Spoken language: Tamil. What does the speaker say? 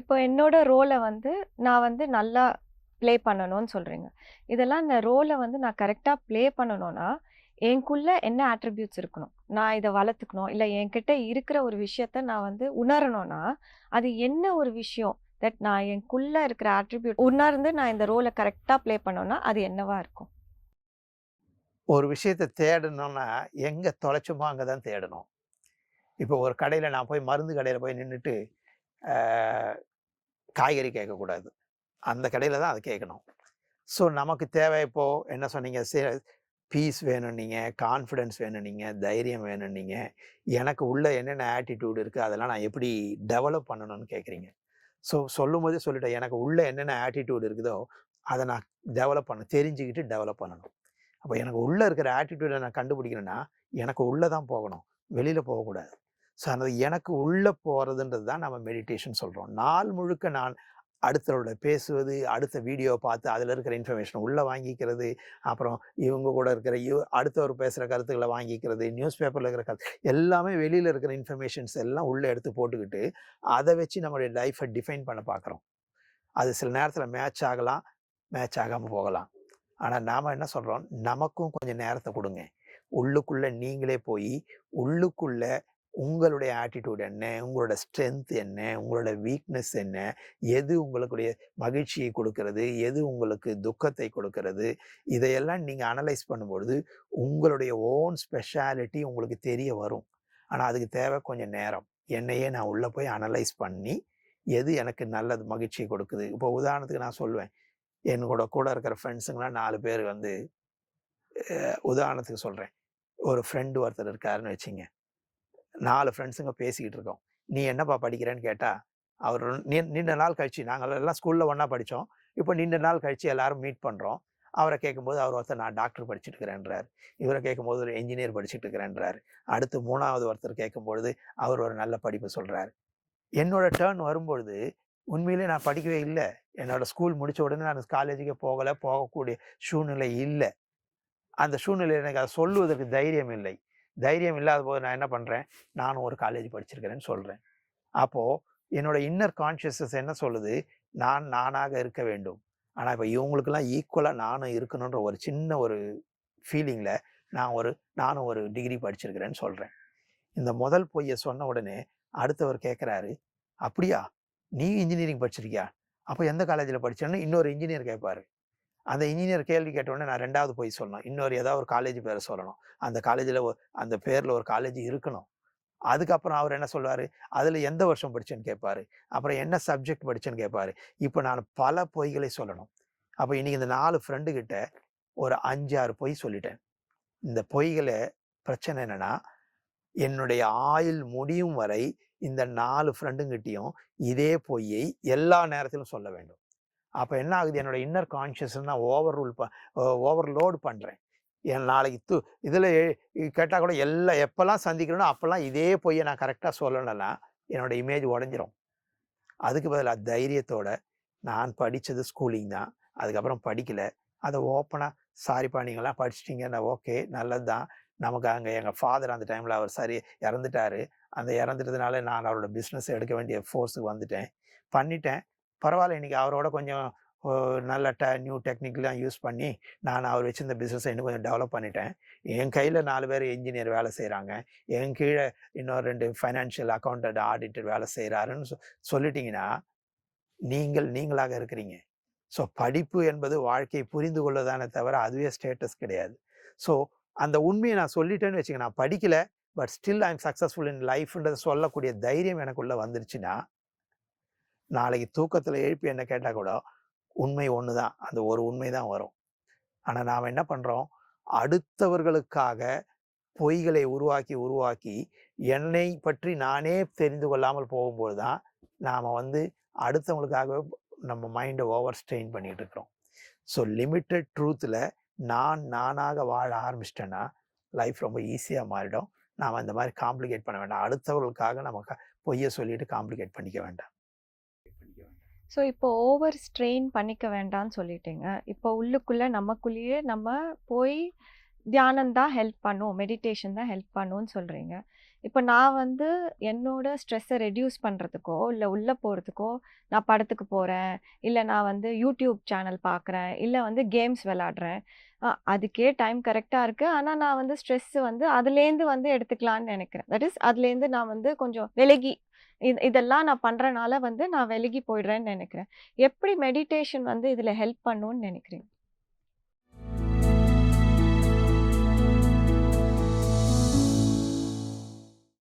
இப்போ என்னோட ரோலை வந்து நான் வந்து நல்லா ப்ளே பண்ணணும்னு சொல்கிறீங்க இதெல்லாம் இந்த ரோலை வந்து நான் கரெக்டாக ப்ளே பண்ணணும்னா, எனக்குள்ள என்ன அட்ரிபியூட்ஸ் இருக்கணும்? நான் இதை வளர்த்துக்கணும். இல்லை என்கிட்ட இருக்கிற ஒரு விஷயத்த நான் வந்து உணரணும்னா, அது என்ன ஒரு விஷயம்? தட் நான் எனக்குள்ள இருக்கிற அட்ரிபியூட் உணர்ந்து நான் இந்த ரோலை கரெக்டாக ப்ளே பண்ணோன்னா அது என்னவா இருக்கும்? ஒரு விஷயத்த தேடணும்னா, எங்கே தொலைச்சோமோ அங்கே தான் தேடணும். இப்போ ஒரு கடையில் நான் போய் மருந்து கடையில் போய் நின்றுட்டு காய்கறி கேட்கக்கூடாது. அந்த கடையில் தான் அதை கேட்கணும். ஸோ நமக்கு தேவை இப்போது என்ன சொன்னீங்க? சே பீஸ் வேணும்னீங்க, கான்ஃபிடென்ஸ் வேணும்னீங்க, தைரியம் வேணும்னீங்க. எனக்கு உள்ள என்னென்ன ஆட்டிட்யூட் இருக்கு, அதெல்லாம் நான் எப்படி டெவலப் பண்ணணும்னு கேட்குறீங்க. ஸோ சொல்லும்போதே சொல்லிட்டேன். எனக்கு உள்ள என்னென்ன ஆட்டிடியூடு இருக்குதோ, அதை நான் டெவலப் பண்ண தெரிஞ்சுக்கிட்டு டெவலப் பண்ணணும். அப்போ எனக்கு உள்ளே இருக்கிற ஆட்டிடியூடை நான் கண்டுபிடிக்கணும்னா, எனக்கு உள்ளே தான் போகணும். வெளியில் போகக்கூடாது. ஸோ அந்த எனக்கு உள்ளே போகிறதுன்றது தான் நம்ம மெடிடேஷன் சொல்கிறோம் நாள் முழுக்க நான் அடுத்தவரோட பேசுவது, அடுத்த வீடியோ பார்த்து அதில் இருக்கிற இன்ஃபர்மேஷன் உள்ளே வாங்கிக்கிறது, அப்புறம் இவங்க கூட இருக்கிற இவ் அடுத்தவர் பேசுகிற கருத்துக்களை வாங்கிக்கிறது, நியூஸ் பேப்பரில் இருக்கிற கருத்து எல்லாமே வெளியில் இருக்கிற இன்ஃபர்மேஷன்ஸ் எல்லாம் உள்ளே எடுத்து போட்டுக்கிட்டு, அதை வச்சு நம்மளுடைய லைஃப்பை டிஃபைன் பண்ண பார்க்குறோம். அது சில நேரத்தில் மேட்ச் ஆகலாம், மேட்ச் ஆகாமல் போகலாம். ஆனால் நாம் என்ன சொல்கிறோம் நமக்கும் கொஞ்சம் நேரத்தை கொடுங்க உள்ளுக்குள்ளே நீங்களே போய் உள்ளுக்குள்ளே உங்களுடைய ஆட்டிடியூட் என்ன? உங்களோட ஸ்ட்ரென்த் என்ன? உங்களோட வீக்னஸ் என்ன? எது உங்களுக்குடைய மகிழ்ச்சியை கொடுக்கறது எது உங்களுக்கு துக்கத்தை கொடுக்கறது இதையெல்லாம் நீங்கள் அனலைஸ் பண்ணும்பொழுது, உங்களுடைய ஓன் ஸ்பெஷாலிட்டி உங்களுக்கு தெரிய வரும். ஆனால் அதுக்கு தேவை கொஞ்சம் நேரம். என்னையே நான் உள்ளே போய் அனலைஸ் பண்ணி, எது எனக்கு நல்லது மகிழ்ச்சியை கொடுக்குது? இப்போ உதாரணத்துக்கு நான் சொல்லுவேன். என்னோட கூட இருக்கிற ஃப்ரெண்ட்ஸுங்கலாம் 4 பேர் வந்து உதாரணத்துக்கு சொல்கிறேன் ஒரு ஃப்ரெண்டு ஒருத்தர் இருக்காருன்னு வச்சுங்க. நாலு ஃப்ரெண்ட்ஸுங்க பேசிக்கிட்டு இருக்கோம். "நீ என்னப்பா படிக்கிறேன்னு?" கேட்டால் அவர் நீ நீண்ட நாள் கழிச்சு நாங்கள் எல்லாம் ஸ்கூலில் ஒன்றா படித்தோம் இப்போ நீண்ட நாள் கழிச்சு எல்லாரும் மீட் பண்ணுறோம் அவரை கேட்கும்போது அவர் ஒருத்தர் "நான் டாக்டர் படிச்சுட்டு இருக்கிறேன்றார் இவரை கேட்கும்போது ஒரு என்ஜினியர் படிச்சுட்டு இருக்கிறேன்றார் அடுத்து மூணாவது ஒருத்தர் கேட்கும்பொழுது, அவர் ஒரு நல்ல படிப்பு சொல்கிறார் என்னோட டேர்ன் வரும்பொழுது, உண்மையிலேயே நான் படிக்கவே இல்லை என்னோட ஸ்கூல் முடித்த உடனே நான் காலேஜுக்கே போகல. போகக்கூடிய சூழ்நிலை இல்லை அந்த சூழ்நிலை எனக்கு அதை சொல்லுவதற்கு தைரியம் இல்லை. தைரியம் இல்லாத போது நான் என்ன பண்ணுறேன் நானும் ஒரு காலேஜ் படிச்சிருக்கிறேன்னு சொல்கிறேன் அப்போது என்னோட இன்னர் கான்ஷியஸ்னஸ் என்ன சொல்லுது? நான் நானாக இருக்க வேண்டும். ஆனால் இப்போ இவங்களுக்கெல்லாம் ஈக்குவலாக நானும் இருக்கணுன்ற ஒரு சின்ன ஒரு ஃபீலிங்கில் நான் ஒரு நானும் ஒரு டிகிரி படிச்சிருக்கிறேன்னு சொல்கிறேன் இந்த முதல் பொய்யை சொன்ன உடனே அடுத்தவர் கேட்குறாரு "அப்படியா? நீ இன்ஜினியரிங் படிச்சிருக்கியா? அப்போ எந்த காலேஜில் படிச்சேன்னு?" இன்னொரு இன்ஜினியர் கேட்பாரு. அந்த இன்ஜினியர் கேள்வி கேட்ட உடனே நான் ரெண்டாவது பொய் சொல்லணும். இன்னொரு ஏதாவது ஒரு காலேஜ் பேரை சொல்லணும். அந்த காலேஜில் அந்த பேரில் ஒரு காலேஜ் இருக்கணும். அதுக்கப்புறம் அவர் என்ன சொல்வார் அதில் எந்த வருஷம் படிச்சேன்னு?" கேட்பாரு. அப்புறம் என்ன சப்ஜெக்ட் படிச்சேன்னு கேட்பாரு. இப்போ நான் பல பொய்களை சொல்லணும். அப்போ இன்னைக்கு இந்த நாலு ஃப்ரெண்டுக்கிட்ட ஒரு 5, 6 பொய் சொல்லிட்டேன். இந்த பொய்களை பிரச்சனை என்னன்னா, என்னுடைய ஆயுள் முடியும் வரை இந்த நாலு ஃப்ரெண்டுங்கிட்டயும் இதே பொய்யை எல்லா நேரத்திலும் சொல்ல வேண்டும். அப்போ என்ன ஆகுது? என்னோட இன்னர் கான்ஷியஸ்ஸ நான் ஓவர் ரூல் ப ஓவர்லோடு பண்ணுறேன் என் நாளைக்கு து இதில் கேட்டால் கூட எல்லா எப்போல்லாம் சந்திக்கிறேனோ, அப்போல்லாம் இதே போய் நான் கரெக்டாக சொல்லணும்னா என்னோட இமேஜ் உடஞ்சிரும் அதுக்கு பதிலாக தைரியத்தோட, நான் படித்தது ஸ்கூலிங் தான். அதுக்கப்புறம் படிக்கலை அதை ஓப்பனாக "சாரிப்பா நீங்களாம் படிச்சிட்டிங்கன்னா ஓகே. நல்லது தான். நமக்கு அங்கே எங்கள் ஃபாதர் அந்த டைமில் அவர் சரி இறந்துட்டாரு. அந்த இறந்துட்டதுனால நான் அவரோட பிஸ்னஸ் எடுக்க வேண்டிய ஃபோர்ஸுக்கு வந்துட்டேன். பண்ணிட்டேன். பரவாயில்ல இன்றைக்கி அவரோட கொஞ்சம் நல்ல ட நியூ டெக்னிக்லாம் யூஸ் பண்ணி, நான் அவர் வச்சுருந்த பிஸ்னஸை இன்னும் கொஞ்சம் டெவலப் பண்ணிட்டேன். என் கையில் நாலு பேர் இன்ஜினியர் வேலை செய்கிறாங்க என் கீழே இன்னொரு ரெண்டு ஃபைனான்ஷியல் அக்கவுண்டன்ட், ஆடிட்டர் வேலை செய்கிறாருன்னு சொ சொல்லிட்டிங்கன்னா நீங்கள் நீங்களாக இருக்கிறீங்க. ஸோ படிப்பு என்பது வாழ்க்கையை புரிந்து கொள்ளதானே தவிர, அதுவே ஸ்டேட்டஸ் கிடையாது. ஸோ அந்த உண்மையை நான் சொல்லிட்டேன்னு வச்சுக்கங்க. நான் படிக்கலை but still I successful in லைஃப்ன்றதை சொல்லக்கூடிய தைரியம் எனக்குள்ளே வந்துருச்சுன்னா, நாளைக்கு தூக்கத்தில் எழுப்பி என்ன கேட்டால் கூட, உண்மை ஒன்று தான். அந்த ஒரு உண்மை தான் வரும். ஆனால் நாம் என்ன பண்ணுறோம் அடுத்தவர்களுக்காக பொய்களை உருவாக்கி, உருவாக்கி என்னை பற்றி நானே தெரிந்து கொள்ளாமல் போகும்போது தான், நாம் வந்து அடுத்தவங்களுக்காகவே நம்ம மைண்டை ஓவர் ஸ்ட்ரெயின் பண்ணிகிட்டு இருக்கிறோம். ஸோ லிமிட்டட் ட்ரூத்தில் நான் நானாக வாழ ஆரம்பிச்சிட்டேன்னா லைஃப் ரொம்ப ஈஸியாக மாறிடும். நாம் இந்த மாதிரி காம்ப்ளிகேட் பண்ண வேண்டாம். அடுத்தவர்களுக்காக நம்ம க சொல்லிட்டு காம்ப்ளிகேட் பண்ணிக்க வேண்டாம். ஸோ இப்போ ஓவர் ஸ்ட்ரெயின் பண்ணிக்க வேண்டான்னு சொல்லிட்டீங்க. இப்போ உள்ளுக்குள்ளே நமக்குள்ளேயே நம்ம போய் தியானம் தான் ஹெல்ப் பண்ணும். மெடிடேஷன் தான் ஹெல்ப் பண்ணும்னு சொல்கிறீங்க இப்போ நான் வந்து என்னோட ஸ்ட்ரெஸ்ஸை ரெடியூஸ் பண்ணுறதுக்கோ இல்லை உள்ளே போகிறதுக்கோ நான் படத்துக்கு போகிறேன் இல்லை நான் வந்து யூடியூப் சேனல் பார்க்குறேன் இல்லை வந்து கேம்ஸ் விளாடுறேன் அதுக்கே டைம் கரெக்டாக இருக்குது ஆனால் நான் வந்து ஸ்ட்ரெஸ்ஸு வந்து அதுலேருந்து வந்து எடுத்துக்கலான்னு நினைக்கிறேன். தட் இஸ் அதுலேருந்து நான் வந்து கொஞ்சம் விலகி இது இதெல்லாம் நான் பண்ணுறனால வந்து நான் விலகி போயிடுறேன்னு நினைக்கிறேன். எப்படி மெடிடேஷன் வந்து இதில் ஹெல்ப் பண்ணுன்னு நினைக்கிறேன்